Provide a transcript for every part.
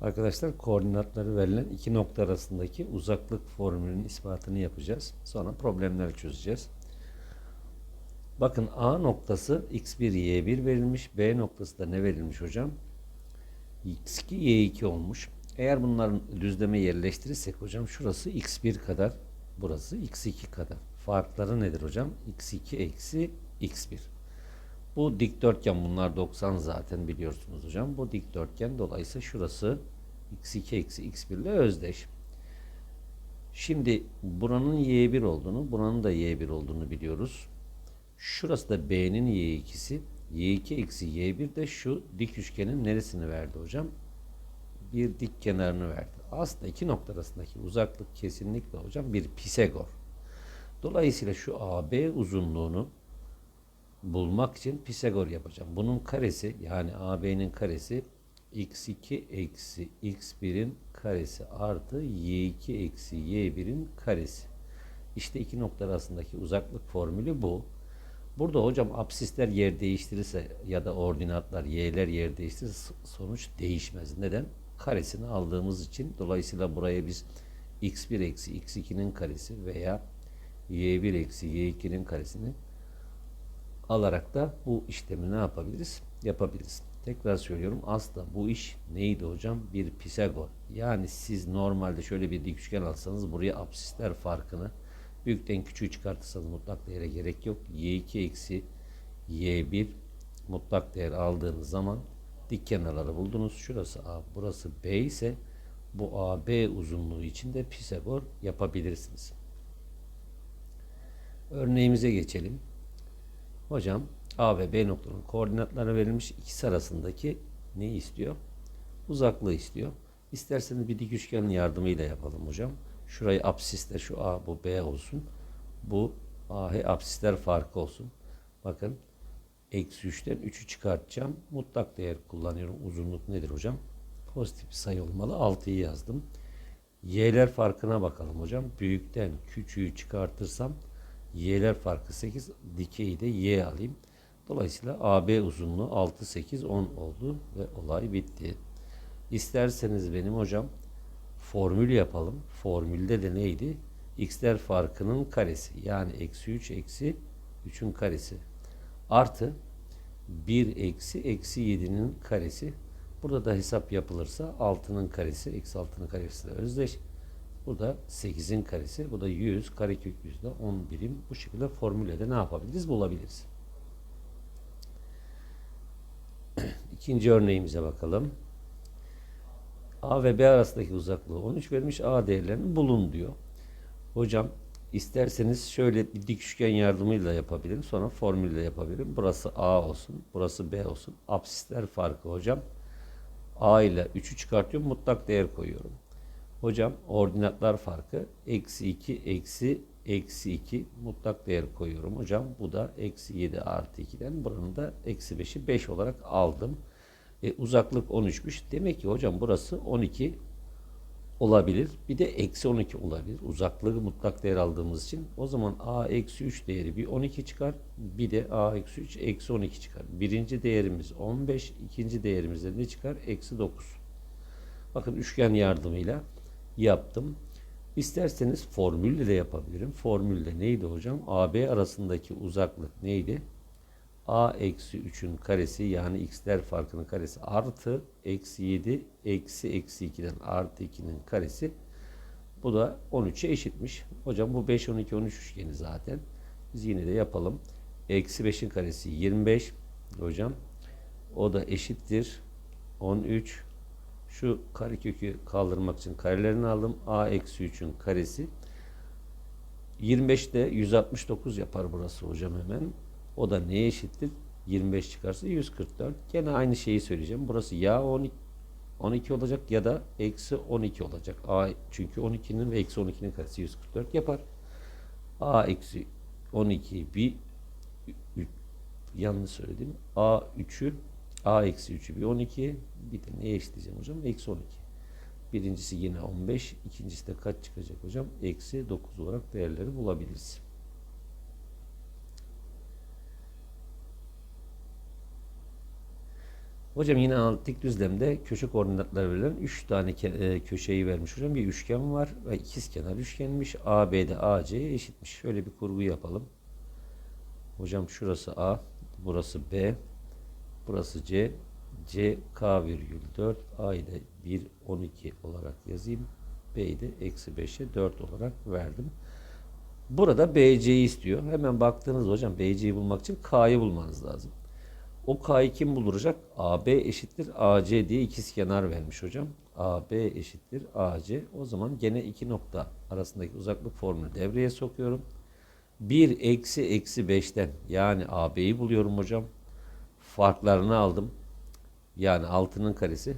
Arkadaşlar koordinatları verilen iki nokta arasındaki uzaklık formülünün ispatını yapacağız. Sonra problemler çözeceğiz. Bakın A noktası x1, y1 verilmiş. B noktası da ne verilmiş hocam? x2, y2 olmuş. Eğer bunların düzleme yerleştirirsek hocam şurası x1 kadar, burası x2 kadar. Farkları nedir hocam? x2 eksi x1. Bu dikdörtgen bunlar 90 zaten biliyorsunuz hocam. Bu dikdörtgen dolayısıyla şurası x2 eksi x1 ile özdeş. Şimdi buranın y1 olduğunu, buranın da y1 olduğunu biliyoruz. Şurası da b'nin y2'si. y2 eksi y1 de şu dik üçgenin neresini verdi hocam? Bir dik kenarını verdi. Aslında iki nokta arasındaki uzaklık kesinlikle hocam bir Pisagor. Dolayısıyla şu AB uzunluğunu bulmak için Pisagor yapacağım. Bunun karesi yani AB'nin karesi x2 eksi x1'in karesi artı y2 eksi y1'in karesi. İşte iki nokta arasındaki uzaklık formülü bu. Burada hocam absisler yer değiştirirse ya da ordinatlar y'ler yer değiştirirse sonuç değişmez. Neden? Karesini aldığımız için dolayısıyla buraya biz x1 eksi x2'nin karesi veya y1 eksi y2'nin karesini alarak da bu işlemi ne yapabiliriz? Yapabiliriz. Tekrar söylüyorum. Aslında bu iş neydi hocam? Bir Pisagor. Yani siz normalde şöyle bir dik üçgen alsanız buraya absisler farkını büyükten küçüğü çıkartırsanız mutlak değere gerek yok. y2 eksi y1 mutlak değer aldığınız zaman dik kenarları buldunuz. Şurası A, burası B ise bu AB uzunluğu için de Pisagor yapabilirsiniz. Örneğimize geçelim. Hocam A ve B noktalarının koordinatları verilmiş. ikisi arasındaki neyi istiyor? Uzaklığı istiyor. İsterseniz bir dik üçgenin yardımıyla yapalım hocam. Şurayı absiste şu A bu B olsun. Bu AH absisler farkı olsun. Bakın eksi 3'ten 3'ü çıkartacağım. Mutlak değer kullanıyorum. Uzunluk nedir hocam? Pozitif sayı olmalı. 6'yı yazdım. Y'ler farkına bakalım hocam. Büyükten küçüğü çıkartırsam y'ler farkı 8. Dikeyi de y alayım. Dolayısıyla AB uzunluğu 6, 8, 10 oldu ve olay bitti. İsterseniz benim hocam formül yapalım. Formülde de neydi? X'ler farkının karesi. Yani eksi 3 eksi 3'ün karesi. Artı 1 eksi eksi 7'nin karesi. Burada da hesap yapılırsa 6'nın karesi eksi 6'nın karesi de özdeş. Bu da 8'in karesi. Bu da 100. Karekök 100'de 10 birim. Bu şekilde formülle de ne yapabiliriz? Bulabiliriz. İkinci örneğimize bakalım. A ve B arasındaki uzaklığı 13 vermiş. A değerlerini bulun diyor. Hocam isterseniz şöyle bir dik üçgen yardımıyla yapabilirim. Sonra formülle yapabilirim. Burası A olsun. Burası B olsun. Absisler farkı hocam. A ile 3'ü çıkartıyorum. Mutlak değer koyuyorum. Hocam ordinatlar farkı eksi 2 eksi eksi 2 mutlak değer koyuyorum hocam. Bu da eksi 7 artı 2'den buranın da eksi 5'i 5 olarak aldım. E, uzaklık 13'müş. Demek ki hocam burası 12 olabilir. Bir de eksi 12 olabilir. Uzaklığı mutlak değer aldığımız için. O zaman a eksi 3 değeri bir 12 çıkar. Bir de a eksi 3 eksi 12 çıkar. Birinci değerimiz 15. ikinci değerimizde ne çıkar? Eksi 9. Bakın üçgen yardımıyla yaptım. İsterseniz formülle de yapabilirim. Formülde neydi hocam? AB arasındaki uzaklık neydi? A eksi 3'ün karesi yani x'ler farkının karesi artı eksi 7 eksi eksi 2'den artı 2'nin karesi. Bu da 13'e eşitmiş. Hocam bu 5, 12, 13 üçgeni zaten. Biz yine de yapalım. Eksi 5'in karesi 25 hocam. O da eşittir. 13 şu karekökü kaldırmak için karelerini aldım. A eksi 3'ün karesi. 25 de 169 yapar burası hocam hemen. O da neye eşittir? 25 çıkarsa 144. Gene aynı şeyi söyleyeceğim. Burası ya 12, 12 olacak ya da eksi 12 olacak. A çünkü 12'nin ve eksi 12'nin karesi 144 yapar. A eksi 12 bir yanlış söyledim. A 3'ü A eksi 3'ü bir 12. Bir de neye eşitleyeceğim hocam? Eksi 12. Birincisi yine 15. ikincisi de kaç çıkacak hocam? Eksi 9 olarak değerleri bulabiliriz. Hocam yine analitik düzlemde köşe koordinatları verilen 3 tane e, köşeyi vermiş hocam. Bir üçgen var ve ikizkenar üçgenmiş. AB'de AC'ye eşitmiş. Şöyle bir kurgu yapalım. Hocam şurası A, burası B, burası C, C K virgül 4, A'yı da 1, 12 olarak yazayım. B'yi de eksi 5'e 4 olarak verdim. Burada BC'yi istiyor. Hemen baktığınız hocam BC'yi bulmak için K'yı bulmanız lazım. O K'yı kim bulacak? AB eşittir AC diye ikizkenar vermiş hocam. AB eşittir AC. O zaman gene iki nokta arasındaki uzaklık formülü devreye sokuyorum. 1 eksi eksi 5'ten yani AB'yi buluyorum hocam. Farklarını aldım. Yani 6'nın karesi.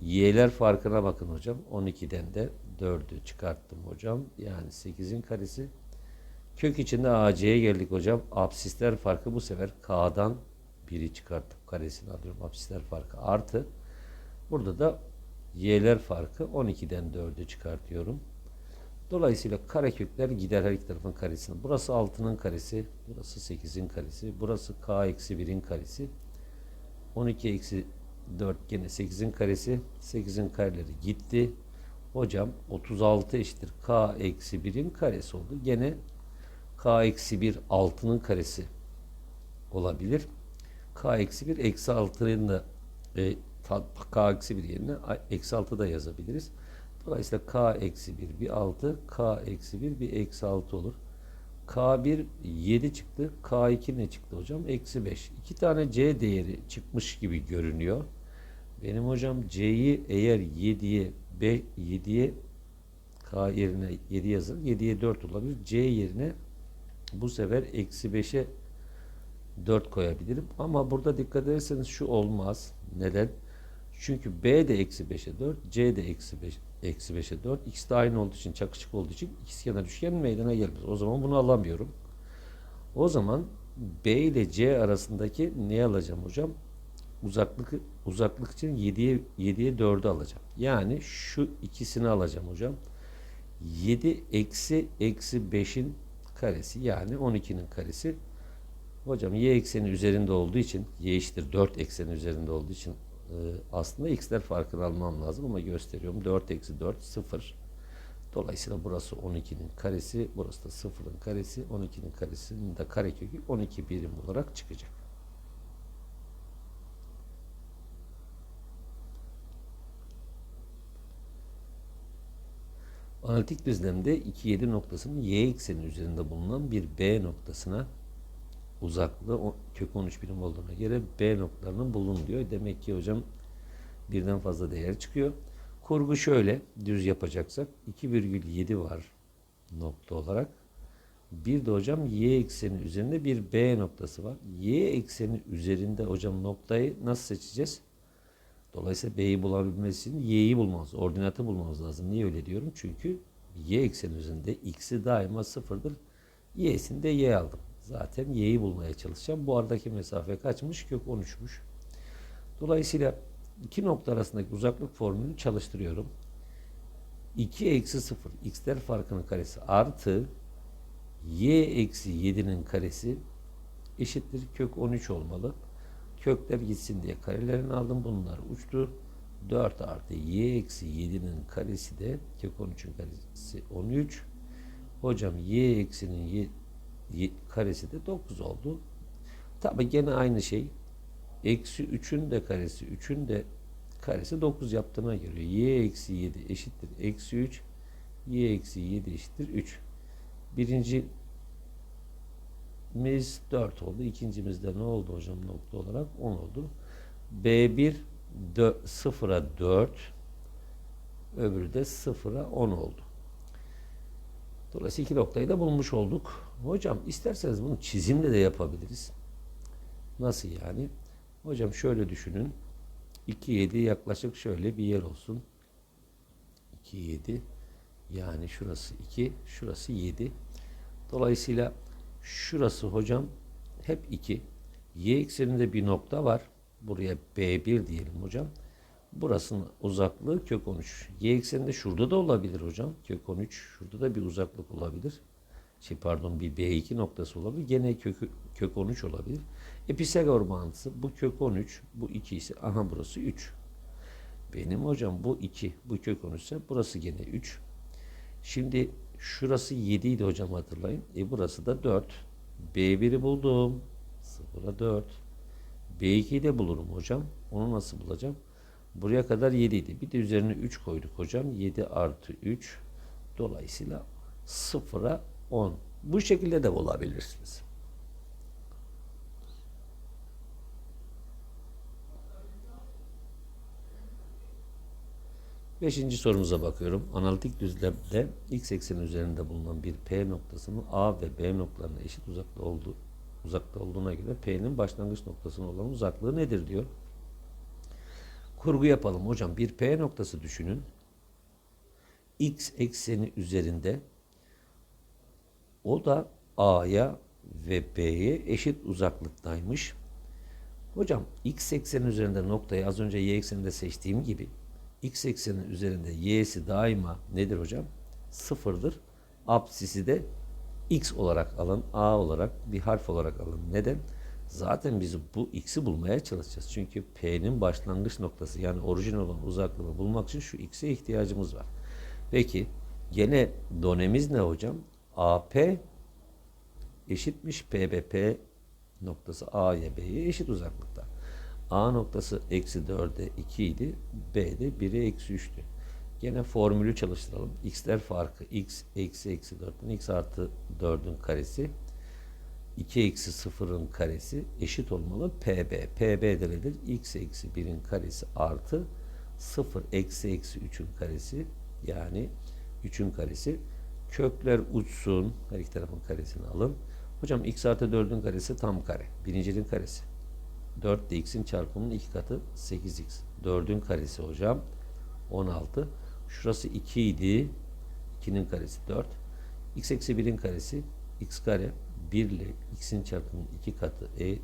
Y'ler farkına bakın hocam. 12'den de 4'ü çıkarttım hocam. Yani 8'in karesi. Kök içinde AC'ye geldik hocam. Absisler farkı bu sefer K'dan 1'i çıkartıp karesini alıyorum. Absisler farkı artı. Burada da Y'ler farkı 12'den 4'ü çıkartıyorum. Dolayısıyla karekökler gider her iki tarafın karesini. Burası 6'nın karesi, burası 8'in karesi, burası k eksi 1'in karesi. 12 eksi 4 gene 8'in karesi, 8'in kareleri gitti. Hocam 36 eşittir k eksi 1'in karesi oldu. Gene k eksi 1 6'nın karesi olabilir. k eksi 1 eksi 6'nın da e, k eksi 1 yerine eksi 6 da yazabiliriz. Dolayısıyla k eksi 1 bir 6, k eksi 1 bir eksi 6 olur. K1 7 çıktı. K2 ne çıktı hocam? Eksi 5. İki tane C değeri çıkmış gibi görünüyor. Benim hocam C'yi eğer 7'ye 5, 7'ye K yerine 7 yazılır. 7'ye 4 olabilir. C yerine bu sefer eksi 5'e 4 koyabilirim. Ama burada dikkat ederseniz şu olmaz. Neden? Çünkü B de eksi 5'e 4, C de eksi 5, eksi 5'e 4. İkisi de aynı olduğu için, çakışık olduğu için ikizkenar üçgen meydana gelmez. O zaman bunu alamıyorum. O zaman B ile C arasındaki ne alacağım hocam? Uzaklık uzaklık için 7'ye 7'ye 4'ü alacağım. Yani şu ikisini alacağım hocam. 7 eksi eksi 5'in karesi yani 12'nin karesi. Hocam y ekseni üzerinde olduğu için y eşittir 4 ekseni üzerinde olduğu için e, aslında x'ler farkını almam lazım ama gösteriyorum. 4 eksi 4 0. Dolayısıyla burası 12'nin karesi, burası da 0'ın karesi. 12'nin karesinin de karekökü 12 birim olarak çıkacak. Analitik düzlemde 2 7 noktasının y ekseni üzerinde bulunan bir B noktasına uzaklığı o- kök 13 birim olduğuna göre B noktalarının bulun diyor. Demek ki hocam birden fazla değer çıkıyor. Kurgu şöyle düz yapacaksak 2,7 var nokta olarak. Bir de hocam y ekseni üzerinde bir B noktası var. Y ekseni üzerinde hocam noktayı nasıl seçeceğiz? Dolayısıyla B'yi bulabilmesi için Y'yi bulmamız, ordinatı bulmamız lazım. Niye öyle diyorum? Çünkü Y ekseni üzerinde X'i daima sıfırdır. Y'sini de Y aldım. Zaten Y'yi bulmaya çalışacağım. Bu aradaki mesafe kaçmış? Kök 13'müş. Dolayısıyla iki nokta arasındaki uzaklık formülünü çalıştırıyorum. 2 eksi 0 x'ler farkının karesi artı y eksi 7'nin karesi eşittir kök 13 olmalı. Kökler gitsin diye karelerini aldım. Bunlar uçtu. 4 artı y eksi 7'nin karesi de kök 13'ün karesi 13. Hocam y eksinin karesi de 9 oldu. Tabi gene aynı şey. Eksi 3'ün de karesi 3'ün de karesi 9 yaptığına göre y eksi 7 eşittir. Eksi 3 y eksi 7 eşittir 3. Birinci miz 4 oldu. İkincimizde ne oldu hocam nokta olarak? 10 oldu. B1 0'a 4 öbürü de 0'a 10 oldu. Dolayısıyla iki noktayı da bulmuş olduk. Hocam isterseniz bunu çizimle de yapabiliriz. Nasıl yani? Hocam şöyle düşünün. 2 7 yaklaşık şöyle bir yer olsun. 2 7 yani şurası 2, şurası 7. Dolayısıyla şurası hocam hep 2. Y ekseninde bir nokta var. Buraya B1 diyelim hocam. Burasının uzaklığı kök 13. Y ekseninde şurada da olabilir hocam. Kök 13. Şurada da bir uzaklık olabilir. Şey pardon bir B2 noktası olabilir. Gene kök, kök 13 olabilir. E Pisagor bu kök 13, bu 2 ise aha burası 3. Benim hocam bu 2, bu kök 13 ise burası gene 3. Şimdi şurası 7 idi hocam hatırlayın. E burası da 4. B1'i buldum. 0'a 4. B2'yi de bulurum hocam. Onu nasıl bulacağım? Buraya kadar 7 idi. Bir de üzerine 3 koyduk hocam. 7 artı 3. Dolayısıyla 0'a 10. Bu şekilde de bulabilirsiniz. Beşinci sorumuza bakıyorum. Analitik düzlemde x ekseni üzerinde bulunan bir P noktasının A ve B noktalarına eşit uzakta olduğu uzakta olduğuna göre P'nin başlangıç noktasına olan uzaklığı nedir diyor. Kurgu yapalım hocam. Bir P noktası düşünün. X ekseni üzerinde o da A'ya ve B'ye eşit uzaklıktaymış. Hocam x ekseni üzerinde noktayı az önce y ekseninde seçtiğim gibi x eksenin üzerinde y'si daima nedir hocam? Sıfırdır. Apsisi de x olarak alın, a olarak bir harf olarak alın. Neden? Zaten biz bu x'i bulmaya çalışacağız. Çünkü p'nin başlangıç noktası yani orijin olan uzaklığını bulmak için şu x'e ihtiyacımız var. Peki gene donemiz ne hocam? AP eşitmiş PBP noktası A'ya B'ye eşit uzaklıkta. A noktası eksi 4'e 2 idi. B'de 1'e eksi 3'tü. Gene formülü çalıştıralım. X'ler farkı x eksi eksi 4'ten x artı 4'ün karesi 2 eksi 0'ın karesi eşit olmalı PB. PB de nedir? x eksi 1'in karesi artı 0 eksi eksi 3'ün karesi yani 3'ün karesi. Kökler uçsun. Her iki tarafın karesini alın. Hocam x artı 4'ün karesi tam kare. Birincinin karesi. 4 de x'in çarpımının iki katı 8x. 4'ün karesi hocam 16. Şurası 2 idi. 2'nin karesi 4. x eksi 1'in karesi x kare 1 ile x'in çarpımının iki katı e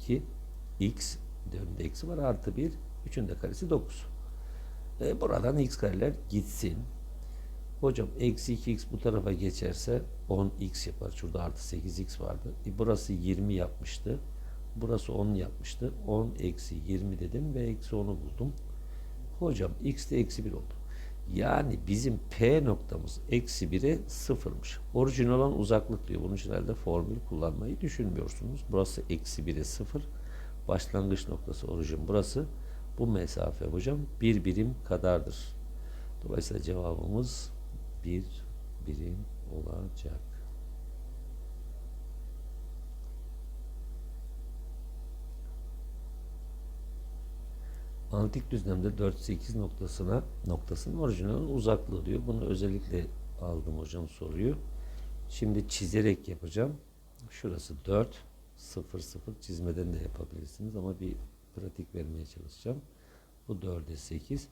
2 x önünde eksi var artı 1 3'ün de karesi 9. E, buradan x kareler gitsin. Hocam eksi 2x bu tarafa geçerse 10x yapar. Şurada artı 8x vardı. E, burası 20 yapmıştı. Burası 10 yapmıştı. 10 eksi 20 dedim ve eksi 10'u buldum. Hocam x de eksi 1 oldu. Yani bizim P noktamız eksi 1'e sıfırmış. Orijin olan uzaklık diyor. Bunun için herhalde formül kullanmayı düşünmüyorsunuz. Burası eksi 1'e sıfır. Başlangıç noktası orijin burası. Bu mesafe hocam bir birim kadardır. Dolayısıyla cevabımız bir birim olacak. Antik düzlemde 4-8 noktasına noktasının orijinal uzaklığı diyor. Bunu özellikle aldım hocam soruyu. Şimdi çizerek yapacağım. Şurası 4 0 0 çizmeden de yapabilirsiniz ama bir pratik vermeye çalışacağım. Bu 4'e 8.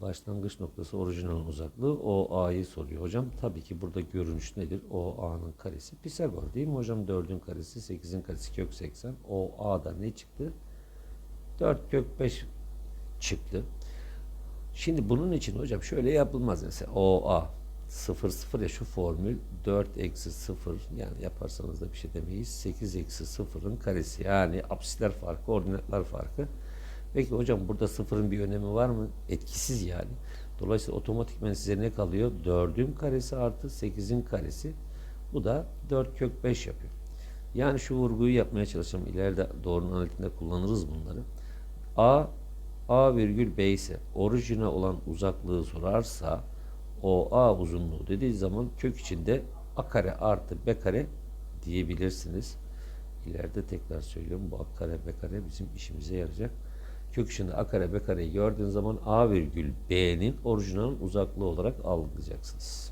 Başlangıç noktası orijinal uzaklığı o a'yı soruyor hocam. Tabii ki burada görünüş nedir? O a'nın karesi Pisagor değil mi hocam? 4'ün karesi 8'in karesi kök 80. O a'da ne çıktı? 4 kök 5 çıktı. Şimdi bunun için hocam şöyle yapılmaz mesela OA 0 0 ya şu formül 4 eksi 0 yani yaparsanız da bir şey demeyiz 8 eksi 0'ın karesi yani apsisler farkı ordinatlar farkı peki hocam burada sıfırın bir önemi var mı? Etkisiz yani. Dolayısıyla otomatikmen size ne kalıyor? 4'ün karesi artı 8'in karesi. Bu da 4 kök 5 yapıyor. Yani şu vurguyu yapmaya çalışacağım. İleride doğru analitinde kullanırız bunları. A A virgül B ise orijine olan uzaklığı sorarsa o A uzunluğu dediği zaman kök içinde A kare artı B kare diyebilirsiniz. İleride tekrar söylüyorum. Bu A kare B kare bizim işimize yarayacak. Kök içinde A kare B kareyi gördüğün zaman A virgül B'nin orijinal uzaklığı olarak algılayacaksınız.